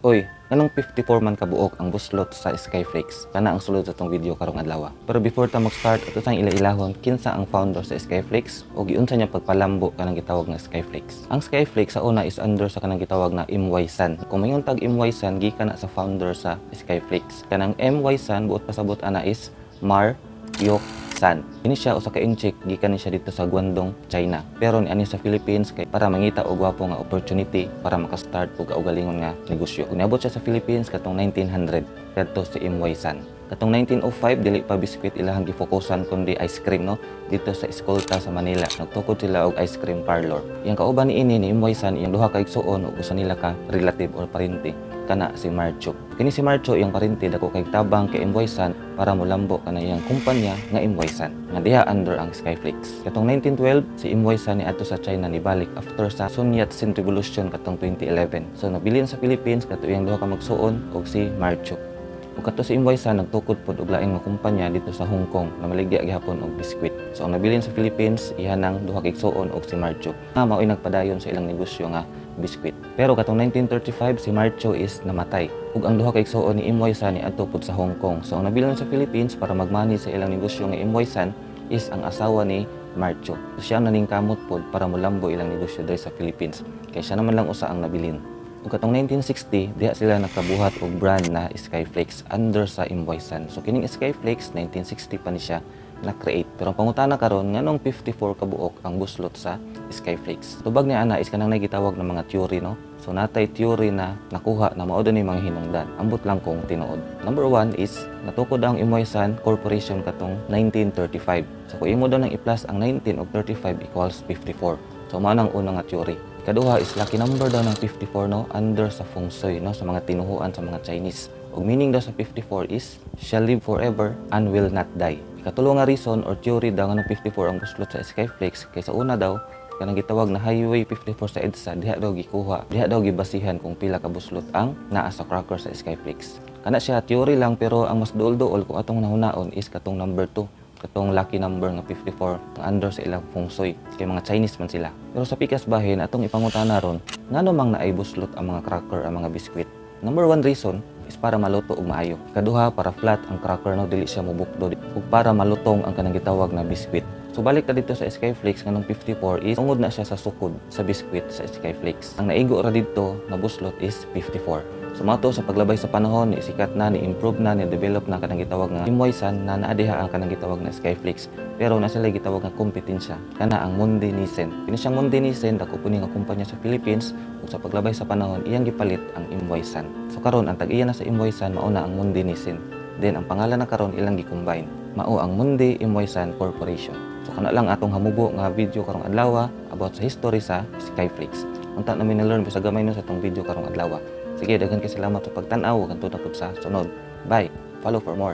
Oy, anong 54 man kabuok ang buslot sa Skyflakes? Kana ang sulod sa tong video karong adlaw. Pero before ta mag-start, ito sang ila-ilahon kinsa ang founder sa Skyflakes o giunsa niya pagpalambo kanang gitawag nga Skyflakes. Ang Skyflakes sa una is under sa kanang gitawag na MY San. Kung mayong tag MY San gikan na sa founder sa Skyflakes. Kanang MY San buot pasabot ana is Mar Yok San. Kini siya usa ka inchik gikan siya dito sa Guangdong, China. Pero ni ani sa Philippines kay para mangita og gwapo nga opportunity para maka-start og kaugalingon nga negosyo. Kung niabot siya sa Philippines katong 1900 kadto si MY San. Katong 1905 dili pa biskwit ilahang gifokusan kundi ice cream no dito sa Escolta sa Manila. Nagtukod sila og ice cream parlor. Yang kauban ni ini ni MY San iyang duha ka igsuon ug usa nila ka relative or parente kana si Marcho. Kini si Marcho iyang parente dako kay tabang kay MY San para molambo kana iyang kumpanya nga MY San nga diha under ang Skyflakes. Katong 1912 si MY San ni adto sa China ni balik after sa Sun Yat-sen Revolution katong 2011. So nabilin sa Philippines kato iyang duha ka magsuon og si Marcho. Ug kato si MY San nagtukod pod og laing nga kumpanya dito sa Hong Kong na maligya gihapon og biskwit. So ang nabilin sa Philippines iha nang duha ka igsuon og si Marcho. Nga mao'y nagpadayon sa ilang negosyo nga biskwit. Pero katong 1935 si Marcho is namatay. Ug ang duha ka igsuon ni Imoy San ni adto pod sa Hong Kong. So ang nabilan sa Philippines para magmani sa ilang negosyo nga Imoy San is ang asawa ni Marcho. So siya ang naning kamot pod para molambo ilang negosyo diri sa Philippines. Kay siya naman lang usa ang nabilin. Ug katong 1960, diha sila nakabuhat og brand na Skyflakes under sa Imboy San. So kining Skyflakes 1960 pa ni siya na-create. Pero ang pangutana karon nganong 54 kabuok ang buslot sa Skyflakes. Tubag ni ana is kanang nagitawag ng mga theory no. So natay theory na nakuha na mao ni mga hinungdan. Ambot lang kong tinuod. Number one is natukod ang Imoy San Corporation katong 1935. So kung imo daw nang i-plus ang 19 ug 35 equals 54. So mao nang unang nga theory. Ikaduha is lucky number daw ng 54 no under sa feng shui no sa mga tinuhuan sa mga Chinese. Ug meaning daw sa 54 is shall live forever and will not die. Ikatulo nga reason or theory daw nga ng 54 ang buslot sa Skyflakes kay sa una daw kanang gitawag na Highway 54 sa EDSA diha daw gikuha diha daw gibasihan kung pila ka buslot ang naa sa cracker sa Skyflakes. Kana siya theory lang pero ang mas duol-duol kung atong nahunaon is katong number 2 katong lucky number nga 54 ang under sa ilang feng shui kay mga Chinese man sila. Pero sa pikas bahin atong ipangutana ron ngano mang naay buslot ang mga cracker ang mga biskwit. Number one reason is para maluto og maayo. Kaduha para flat ang cracker no dili siya mubukdo ug para malutong ang kanang gitawag na biskwit. So balik ka dito sa Skyflakes kanang 54 is tungod na siya sa sukod sa biskwit sa Skyflakes. Ang naigo ra dito na buslot is 54. So mato sa paglabay sa panahon, ni sikat na, ni improve na, ni develop na kanang gitawag nga Imoysan na naadiha ang kanang gitawag na Skyflakes. Pero na sila gitawag nga kompetensya kana ang Mundi Nissen. Kini siyang Mundi Nissen dako puni nga kumpanya sa Philippines ug sa paglabay sa panahon iyang gipalit ang Imoysan. So karon ang tag-iya na sa Imoysan mauna ang Mundi Nissen. Then ang pangalan na karon ilang gi-combine. Mao ang Mundi Imoysan Corporation. So kana lang atong hamubo nga video karong adlaw about sa history sa Skyflakes. Unta namin na-learn sa gamay sa tong video karong adlaw. Sige, daghan kay salamat sa pagtan-aw ug ang tutapod sa sunod. Bye. Follow for more.